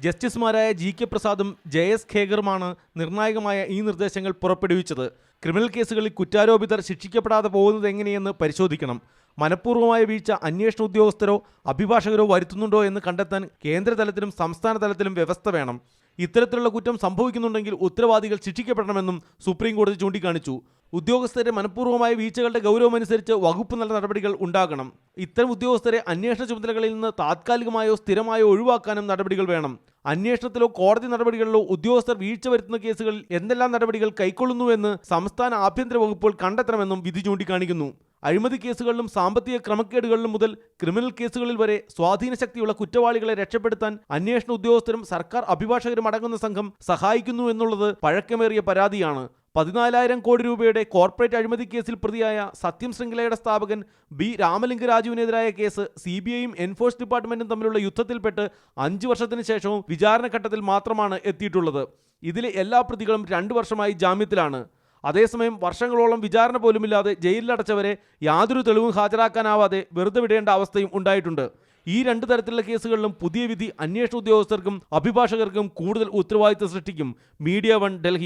ജസ്റ്റിസുമാരായ G K പ്രസാദും J S ഖേഗറുമാണ് നിർണായകമായ ഈ നിർദ്ദേശങ്ങൾ പുറപ്പെടുവിച്ചത്. ക്രിമിനൽ കേസുകളിൽ കുറ്റാരോപിതർ ശിക്ഷിക്കപ്പെടാതെ പോകുന്നത് എങ്ങനെയെന്ന് പരിശോധിക്കണം. മനഃപൂർവമായ വീഴ്ച അന്വേഷണ ഉദ്യോഗസ്ഥരോ അഭിഭാഷകരോ വരുത്തുന്നുണ്ടോ എന്ന് കണ്ടെത്താൻ കേന്ദ്രതലത്തിലും സംസ്ഥാന തലത്തിലും വ്യവസ്ഥ വേണം. ഇത്തരത്തിലുള്ള കുറ്റം സംഭവിക്കുന്നുണ്ടെങ്കിൽ ഉത്തരവാദികൾ ശിക്ഷിക്കപ്പെടണമെന്നും സുപ്രീം കോടതി ചൂണ്ടിക്കാണിച്ചു. ഉദ്യോഗസ്ഥരെ മനഃപൂർവമായ വീഴ്ചകളുടെ ഗൗരവമനുസരിച്ച് വകുപ്പ് നല്ല നടപടികൾ ഉണ്ടാകണം. ഇത്തരം ഉദ്യോഗസ്ഥരെ അന്വേഷണ ചുമതലകളിൽ നിന്ന് താത്കാലികമായോ സ്ഥിരമായോ ഒഴിവാക്കാനും നടപടികൾ വേണം. അന്വേഷണത്തിലോ കോടതി നടപടികളിലോ ഉദ്യോഗസ്ഥർ വീഴ്ച വരുത്തുന്ന കേസുകളിൽ എന്തെല്ലാം നടപടികൾ കൈക്കൊള്ളുന്നുവെന്ന് സംസ്ഥാന ആഭ്യന്തര വകുപ്പുകൾ കണ്ടെത്തണമെന്നും വിധി ചൂണ്ടിക്കാണിക്കുന്നു. അഴിമതി കേസുകളിലും സാമ്പത്തിക ക്രമക്കേടുകളിലും മുതൽ ക്രിമിനൽ കേസുകളിൽ വരെ സ്വാധീനശക്തിയുള്ള കുറ്റവാളികളെ രക്ഷപ്പെടുത്താൻ അന്വേഷണ ഉദ്യോഗസ്ഥരും സർക്കാർ അഭിഭാഷകരും അടങ്ങുന്ന സംഘം സഹായിക്കുന്നു എന്നുള്ളത് പഴക്കമേറിയ പരാതിയാണ്. പതിനാലായിരം കോടി രൂപയുടെ കോർപ്പറേറ്റ് അഴിമതി കേസിൽ പ്രതിയായ സത്യം ശൃംഖലയുടെ സ്ഥാപകൻ ബി രാമലിംഗരാജുവിനെതിരായ കേസ് സി ബി ഐയും എൻഫോഴ്സ് ഡിപ്പാർട്ട്മെന്റും തമ്മിലുള്ള യുദ്ധത്തിൽപ്പെട്ട് അഞ്ച് വർഷത്തിന് ശേഷവും വിചാരണഘട്ടത്തിൽ മാത്രമാണ് എത്തിയിട്ടുള്ളത്. ഇതിലെ എല്ലാ പ്രതികളും രണ്ടു വർഷമായി ജാമ്യത്തിലാണ്. അതേസമയം വർഷങ്ങളോളം വിചാരണ പോലുമില്ലാതെ ജയിലിലടച്ചവരെ യാതൊരു തെളിവും ഹാജരാക്കാനാവാതെ വെറുതെ വിടേണ്ട അവസ്ഥയും ഉണ്ടായിട്ടുണ്ട്. ഈ രണ്ട് തരത്തിലുള്ള കേസുകളിലും പുതിയ വിധി അന്വേഷണ ഉദ്യോഗസ്ഥർക്കും അഭിഭാഷകർക്കും കൂടുതൽ ഉത്തരവാദിത്തം സൃഷ്ടിക്കും. Media one Delhi.